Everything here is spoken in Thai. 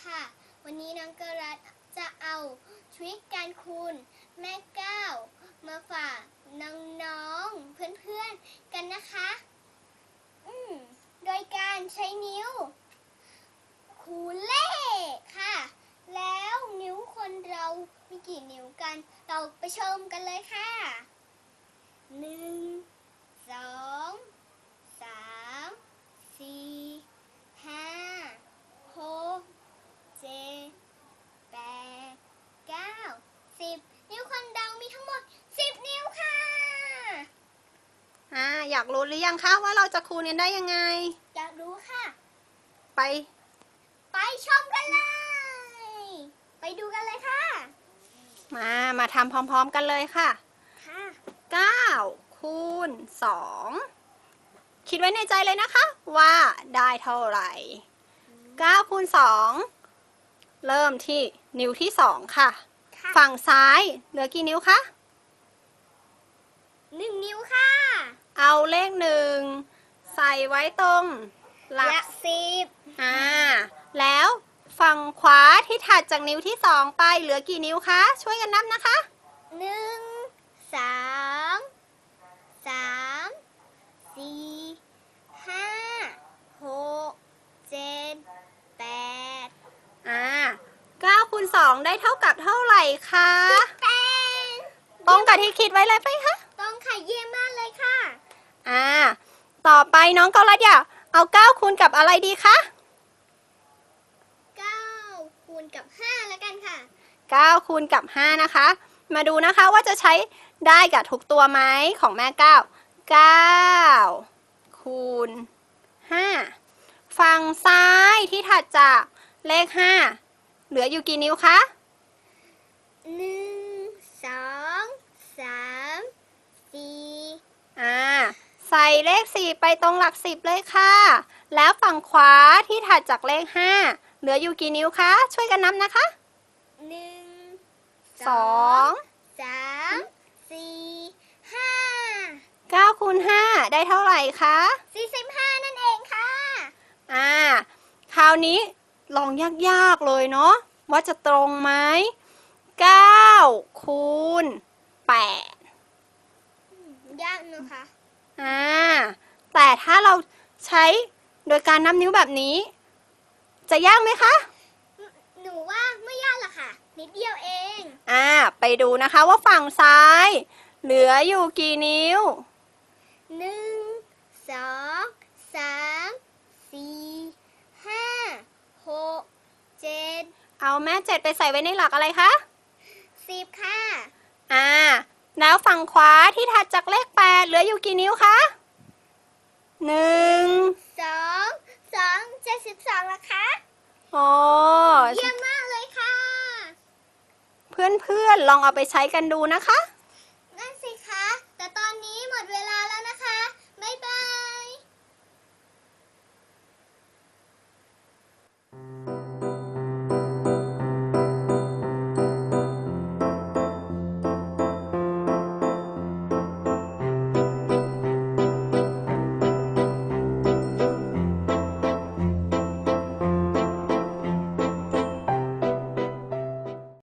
ค่ะ วันนี้น้องกรัตจะเอาทริคการคูณแม่ก้าวมาฝากน้องๆ เพื่อนๆ กันนะคะ อืมโดยการใช้นิ้ว คูณเลขค่ะ แล้วนิ้วคนเรามีกี่นิ้วกัน เราไปชมกันเลยค่ะหนึ่งสองสามสี่ห้าหกเจ็ดแปดเก้าสิบนิ้วคนเรามีทั้งหมดสิบนิ้วค่ะ อ่าอยากรู้หรือยังคะว่าเราจะคูณกันได้ยังไง อยากรู้ค่ะ ไป ไปชมกันเลย ไปดูกันเลยค่ะ มา มาทำพร้อมๆกันเลยค่ะ ค่ะ9คูณ2คิดไว้ในใจเลยนะคะ ว่าได้เท่าไหร่9คูณ2เริ่มที่นิ้วที่2ค่ะค่ะ ฝั่งซ้ายเหลือกี่นิ้วคะหนึ่งนิ้วค่ะ เอาเลขหนึ่งใส่ไว้ตรงหลักสิบอ่า แล้วฝั่งขวาที่ถัดจากนิ้วที่สองไปเหลือกี่นิ้วคะ ช่วยกันนับนะคะหนึ่งสองสามสี่ห้าหกเจ็ดแปดอ่า9คูณ2ได้เท่ากับเท่าไหร่คะแปดตรงกับที่คิดไว้เลยไปคะต้องค่ะเยี่ยมมากเลยค่ะ อ่า ต่อไปน้องกอลัดอยากเอา9คูณกับอะไรดีคะเก้าคูณกับห้าแล้วกันค่ะ9คูณกับ5นะคะ มาดูนะคะว่าจะใช้ได้กับทุกตัวไหมของแม่9 9คูณ5ฝั่งซ้ายที่ถัดจากเลข5เหลืออยู่กี่นิ้วคะหนึ่งสองสามสี่ อ่า ใส่เลข 4 ไปตรงหลัก 10 เลยค่ะ แล้วฝั่งขวาที่ถัดจากเลข 5 เหลืออยู่กี่นิ้วคะ ช่วยกันนับนะคะหนึ่งสองสามสี่ห้า9คูณ5ได้เท่าไหร่คะสี่สิบห้านั่นเองค่ะ อ่า คราวนี้ลองยากๆเลยเนาะว่าจะตรงไหม9คูณ8ยากนะคะ อ่าแต่ถ้าเราใช้โดยการนับนิ้วแบบนี้ จะยากไหมคะ หนูว่าไม่ยากหรอกค่ะ นิดเดียวเอง อ่า ไปดูนะคะว่าฝั่งซ้าย เหลืออยู่กี่นิ้วหนึ่งสองสามสี่ห้าหกเจ็ดเอาแม่เจ็ดไปใส่ไว้ในหลักอะไรคะสิบค่ะ อ่า แล้วฝั่งขวาที่ถัดจากเลขแปดเหลืออยู่กี่นิ้วคะหนึ่งสองสองเจ็ดสิบสองละคะโอ้เยี่ยมมากเลยค่ะ เพื่อนๆลองเอาไปใช้กันดูนะคะ